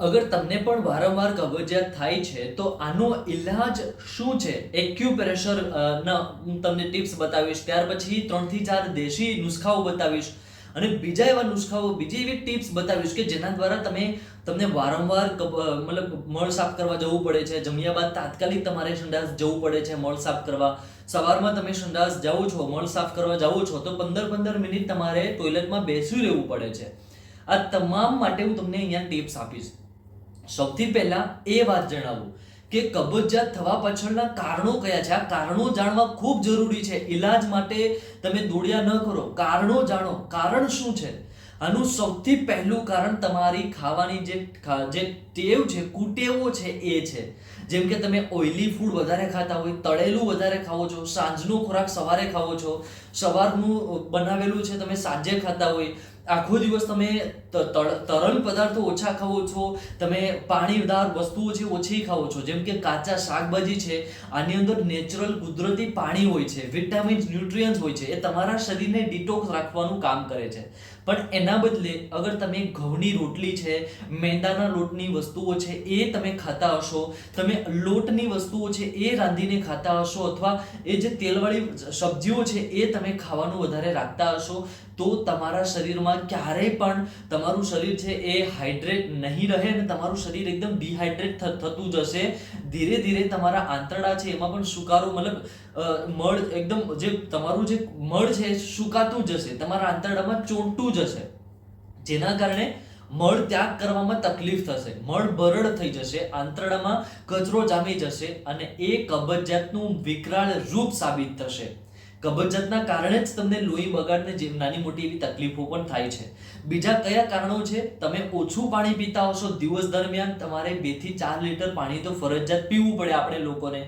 અગર તમને પણ વારંવાર કબજિયાત થાય છે, તો આનો ઈલાજ શું છે? એક્યુપ્રેશર ના, હું તમને ટિપ્સ બતાવીશ. ત્યાર પછી ત્રણથી ચાર દેશી નુસ્ખાઓ બતાવીશ. અને બીજા એવા નુસ્ખાઓ, બીજી એવી ટિપ્સ બતાવીશ કે જેના દ્વારા તમે, તમને વારંવાર મતલબ મળ સાફ કરવા જવું પડે છે, જમ્યા બાદ તાત્કાલિક તમારે સંડાસ જવું પડે છે મળ સાફ કરવા. સવારમાં તમે સંડાસ જાઓ છો, મળ સાફ કરવા જાઓ છો, તો પંદર પંદર મિનિટ તમારે ટોયલેટમાં બેસી રહેવું પડે છે. આ તમામ માટે હું તમને અહીંયા ટિપ્સ આપીશ. સૌથી પહેલા એ વાત જણાવું કે કબજિયાત થવા પાછળના કારણો કયા છે? આ કારણો જાણવા ખૂબ જરૂરી છે. ઈલાજ માટે તમે દોડ્યા ન કરો. કારણો જાણો. કારણ શું છે? આનું સૌથી પહેલું કારણ તમારી ખાવાની જે જે ટેવ છે, કુટેવો છે એ છે. જેમ કે તમે ઓઇલી ફૂડ વધારે ખાતા હોય, તળેલું વધારે ખાવો છો, સાંજનો ખોરાક સવારે ખાવો છો સવારનું બનાવેલું છે, તમે સાંજે ખાતા હોય, આખો દિવસ તમે તરલ પદાર્થો ઓછા ખાઓ છો, તમે પાણીદાર વસ્તુઓ છે ઓછી ખાઓ છો, જેમ કે કાચા શાકભાજી છે, આની અંદર નેચરલ કુદરતી પાણી હોય છે, વિટામિન્સ, ન્યુટ્રિયન્સ હોય છે, એ તમારા શરીરને ડિટોક્સ રાખવાનું કામ કરે છે. પણ એના બદલે અગર તમે ઘઉંની રોટલી છે, મેંદાના લોટની વસ્તુઓ છે, એ તમે ખાતા હશો, તમે લોટની વસ્તુઓ છે, એ રાંધીને ખાતા હશો, અથવા એ જે તેલવાળી સબ્જીઓ છે, એ તમે ખાવાનું વધારે રાખતા હશો, તો તમારા શરીરમાં ક્યારેય પણ તમારું શરીર છે એ હાઇડ્રેટ નહીં રહે અને તમારું શરીર એકદમ ડિહાઇડ્રેટ થતું જશે. ધીરે ધીરે તમારા આંતરડા છે એમાં પણ સુકારો, મતલબ મળ એકદમ જે તમારું જે મળ છે સુકાતું જશે. તમારા આંતરડામાં ચોંટતું જશે. જેના કારણે મળ ત્યાગ કરવામાં તકલીફ થશે. મળ બરડ થઈ જશે, આંતરડામાં કચરો જામી જશે અને એ કબજિયાતનું વિકરાળ રૂપ સાબિત થશે. કબજિયાતના કારણે જ તમને લોહી બગાડને જે નાની મોટી એવી તકલીફો પણ થાય છે. બીજા કયા કારણો છે? તમે ઓછું પાણી પીતા હશો દિવસ દરમિયાન તમારે બેથી ચાર લીટર પાણી તો ફરજિયાત પીવું પડે આપણે લોકોને.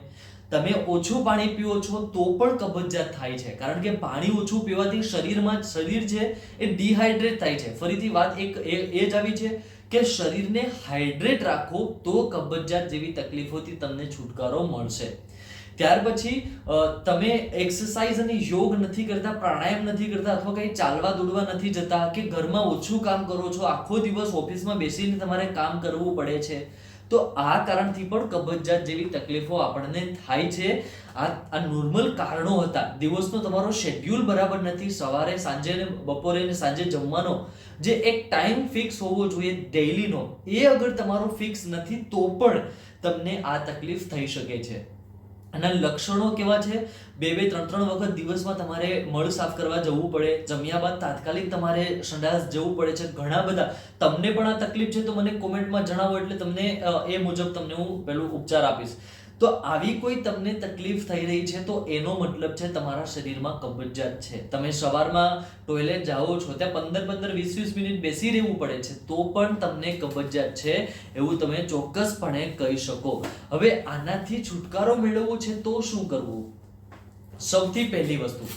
તમે ઓછું પાણી પીઓ છો તો પણ કબજિયાત થાય છે. કારણ કે પાણી ઓછું પીવાથી શરીરમાં શરીર છે એ ડિહાઇડ્રેટ થાય છે. ફરીથી વાત એક એ જ આવી છે કે શરીરને હાઇડ્રેટ રાખો તો કબજિયાત જેવી તકલીફોથી તમને છુટકારો મળશે. ત્યાર પછી તમે એક્સરસાઇઝ અને યોગ નથી કરતા, પ્રાણાયામ નથી કરતા અથવા કંઈ ચાલવા દોડવા નથી જતા કે ઘરમાં ઓછું કામ કરો છો, આખો દિવસ ઓફિસમાં બેસીને તમારે કામ કરવું પડે છે, તો આ કારણથી પણ કબજિયાત જેવી તકલીફો આપણને થાય છે. આ આ નોર્મલ કારણો હતા. દિવસનો તમારો શેડ્યુલ બરાબર નથી. સવારે, સાંજે ને બપોરે ને સાંજે જમવાનો જે એક ટાઈમ ફિક્સ હોવો જોઈએ ડેઈલીનો એ અગર તમારો ફિક્સ નથી તો પણ તમને આ તકલીફ થઈ શકે છે. આના લક્ષણો કેવા છે? બે બે, ત્રણ ત્રણ વખત દિવસમાં તમારે મળ સાફ કરવા જવું પડે, જમ્યા બાદ તાત્કાલિક તમારે સંડાસ જવું પડે છે, ઘણા બધા. તમને પણ આ તકલીફ છે તો મને કોમેન્ટમાં જણાવો એટલે તમને એ મુજબ તમને હું પેલું ઉપચાર આપીશ. તો આવી કોઈ તમને તકલીફ થઈ રહી છે તો એનો મતલબ છે તમારા શરીરમાં કબજિયાત છે. તમે સવારમાં ટોયલેટ જાઓ છો ત્યાં પંદર પંદર વીસ વીસ મિનિટ બેસી રહેવું પડે છે, તો પણ તમને કબજિયાત છે એવું તમે ચોક્કસપણે કહી શકો. હવે આનાથી છુટકારો મેળવવો છે તો શું કરવું? સૌથી પહેલી વસ્તુ,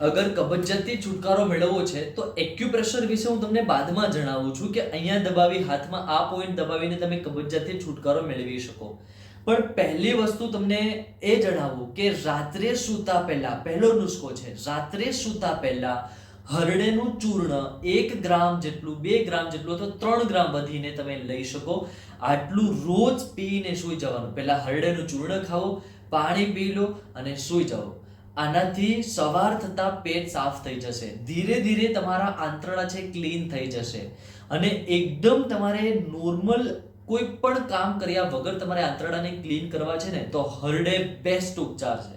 અગર કબજિયાતથી છુટકારો મેળવવો છે તો એક્યુપ્રેશર વિશે હું તમને બાદમાં જણાવું છું કે અહીંયા દબાવી હાથમાં આ પોઈન્ટ દબાવીને તમે કબજિયાતથી છુટકારો મેળવી શકો. પણ પહેલી વસ્તુ તમને એ જણાવું કે રાત્રે સૂતા પહેલા, પહેલો નુસ્ખો છે, રાત્રે સૂતા પહેલા હરડેનું ચૂર્ણ એક ગ્રામ જેટલું, બે ગ્રામ જેટલું અથવા ત્રણ ગ્રામ વધીને તમે લઈ શકો. આટલું રોજ પીને સૂઈ જવાનું. પહેલા હરડેનું ચૂર્ણ ખાઓ, પાણી પી લો અને સૂઈ જાઓ. આનાથી સવાર થતાં પેટ સાફ થઈ જશે. ધીરે ધીરે તમારા આંતરડા છે ક્લીન થઈ જશે. અને એકદમ તમારે નોર્મલ કોઈ પણ કામ કર્યા વગર તમારે આંતરડાને ક્લીન કરવા છે ને, તો હરડે બેસ્ટ ઉપચાર છે.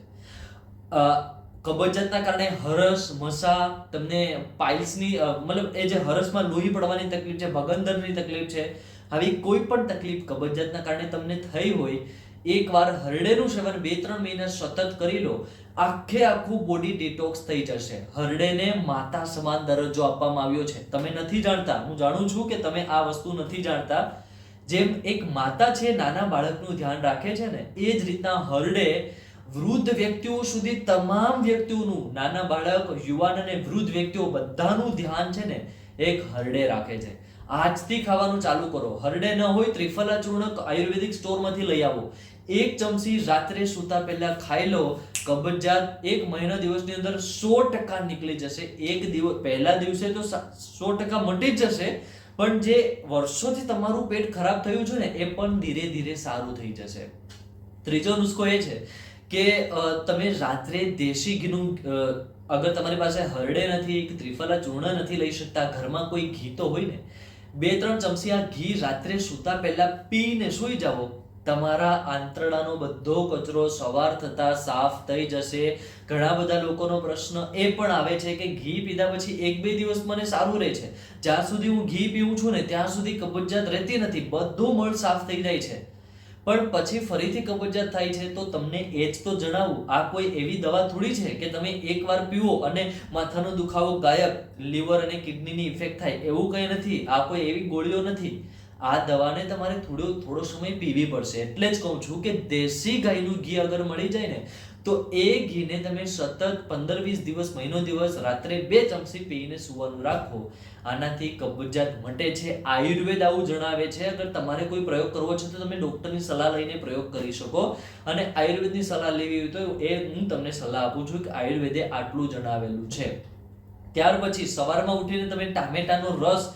કબજિયાતના કારણે હરસ, મસા, તમને પાઇલ્સની મતલબ એ જે હરસમાં લોહી પડવાની તકલીફ છે, ભગંદરની તકલીફ છે, આવી કોઈ પણ તકલીફ કબજિયાતના કારણે તમને થઈ હોય, એકવાર હરડેનું સેવન બે ત્રણ મહિના સતત કરી લો, આખે આખું બોડી ડિટોક્સ થઈ જશે. હરડેને માતા સમાન દરજ્જો આપવામાં આવ્યો છે. તમે નથી જાણતા. હું જાણું છું કે તમે આ વસ્તુ નથી જાણતા. જેમ એક માતા છે, નાના બાળકનું ધ્યાન રાખે છે ને, એ જ રીતના હરડે વૃદ્ધ વ્યક્તિઓ સુધી તમામ વ્યક્તિઓનું, નાના બાળક, યુવાન અને વૃદ્ધ વ્યક્તિઓ બધાનું ધ્યાન છે ને, એક હરડે રાખે છે. આજથી ખાવાનું ચાલુ કરો. હરડે ન હોય ત્રિફલા ચૂર્ણ આયુર્વેદિક સ્ટોરમાંથી લઈ આવો. એક ચમચી રાત્રે સૂતા પહેલા ખાઈ લો. કબજિયાત એક મહિના દિવસની અંદર સો ટકા નીકળી જશે. એક દિવસ, પહેલા દિવસે તો સો ટકા મટી જ જશે. પણ જે વર્ષોથી તમારું પેટ ખરાબ થયું છે ને, એ પણ ધીરે ધીરે સારું થઈ જશે. ત્રીજો નુસ્ખો એ છે કે તમે રાત્રે દેશી ઘીનું અગર તમારી પાસે હરડે નથી, કે ત્રિફલા ચૂર્ણ નથી લઈ શકતા, ઘરમાં કોઈ ઘી તો હોય ને, બે ત્રણ ચમચી આ ઘી રાત્રે સૂતા પહેલા પીને સૂઈ જાઓ. તમારા આંતરડાનો બધો કચરો સવાર થતા સાફ થઈ જશે. ઘણા બધા લોકોનો પ્રશ્ન એ પણ આવે છે કે ઘી પીધા પછી એક બે દિવસ મને સારું રહે છે. જ્યાં સુધી હું ઘી પીવું છું ને ત્યાં સુધી કબજિયાત રહેતી નથી. બધું મળ સાફ થઈ જાય છે. પણ પછી ફરીથી કબજિયાત થાય છે તો તમને એ જ તો જણાવું. આ કોઈ એવી દવા થોડી છે કે તમે એકવાર પીવો અને માથાનો દુખાવો ગાયબ, લીવર અને કિડનીની ઇફેક્ટ થાય એવું કંઈ નથી. આ કોઈ એવી ગોળીઓ નથી. આ દવાને તમારે થોડો થોડો સમય પીવી પડશે. એટલે જ કહું છું કે દેશી ગાયનું ઘી અગર મળી જાય ને, તો એ ઘીને તમે સતત પંદર વીસ દિવસ, મહિનો દિવસ, રાત્રે બે ચમચી પીને સુવાનું રાખો. આનાથી કબજિયાત મટે છે. આયુર્વેદ આવું જણાવે છે. અગર તમારે કોઈ પ્રયોગ કરવો છે, તો તમે ડૉક્ટરની સલાહ લઈને પ્રયોગ કરી શકો. અને આયુર્વેદની સલાહ લેવી હોય તો એ હું તમને સલાહ આપું છું કે આયુર્વેદે આટલું જણાવેલું છે. ત્યાર પછી સવારમાં ઉઠીને તમે ટામેટાનો રસ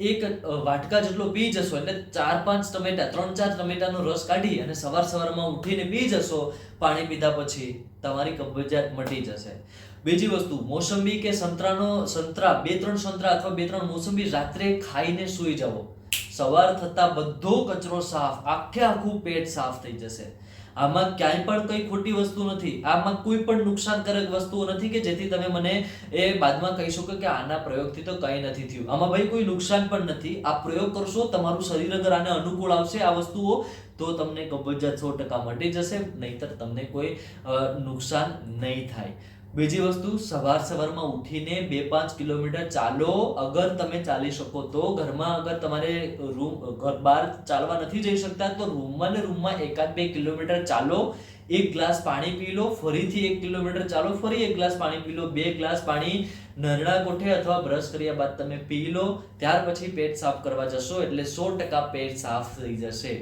એક વાટકા જેટલો પી જશો, એટલે ચાર પાંચ ટમેટા, ત્રણ ચાર ટમેટાનો રસ કાઢી અને સવાર સવારમાં ઉઠીને પી જશો, પાણી પીધા પછી તમારી કબજિયાત મટી જશે. બીજી વસ્તુ, મોસંબી કે સંતરાનો સંતરા, બે ત્રણ સંતરા અથવા બે ત્રણ મોસંબી રાત્રે ખાઈને સૂઈ જાઓ. સવાર થતાં બધો કચરો સાફ, આખે આખું પેટ સાફ થઈ જશે. આમાં ક્યાંય પણ કઈ ખોટી વસ્તુ નથી. આમાં કોઈ પણ નુકસાનકારક વસ્તુઓ નથી કે જેથી તમે મને એ બાદમાં કહી શકો કે આના પ્રયોગથી તો કંઈ નથી થયું. આમાં ભાઈ કોઈ નુકસાન પણ નથી. આ પ્રયોગ કરશો, તમારું શરીર અગર આને અનુકૂળ આવશે આ વસ્તુઓ, તો તમને કબજિયાત સો ટકા મટી જશે, નહીતર તમને કોઈ નુકસાન નહીં થાય. બીજી વસ્તુ, સવાર સવારમાં ઉઠીને બે પાંચ કિલોમીટર ચાલો. અગર તમે ચાલી શકો તો. ઘરમાં અગર તમારે રૂમ, ઘર બહાર ચાલવા નથી જઈ શકતા, તો રૂમમાં ને રૂમમાં એકાદ બે કિલોમીટર ચાલો. એક ગ્લાસ પાણી પી લો, ફરીથી એક કિલોમીટર ચાલો, ફરી એક ગ્લાસ પાણી પી લો, બે ગ્લાસ પાણી નરણા કોઠે અથવા બ્રશ કર્યા બાદ તમે પી લો. ત્યાર પછી પેટ સાફ કરવા જશો, એટલે સો ટકા પેટ સાફ થઈ જશે.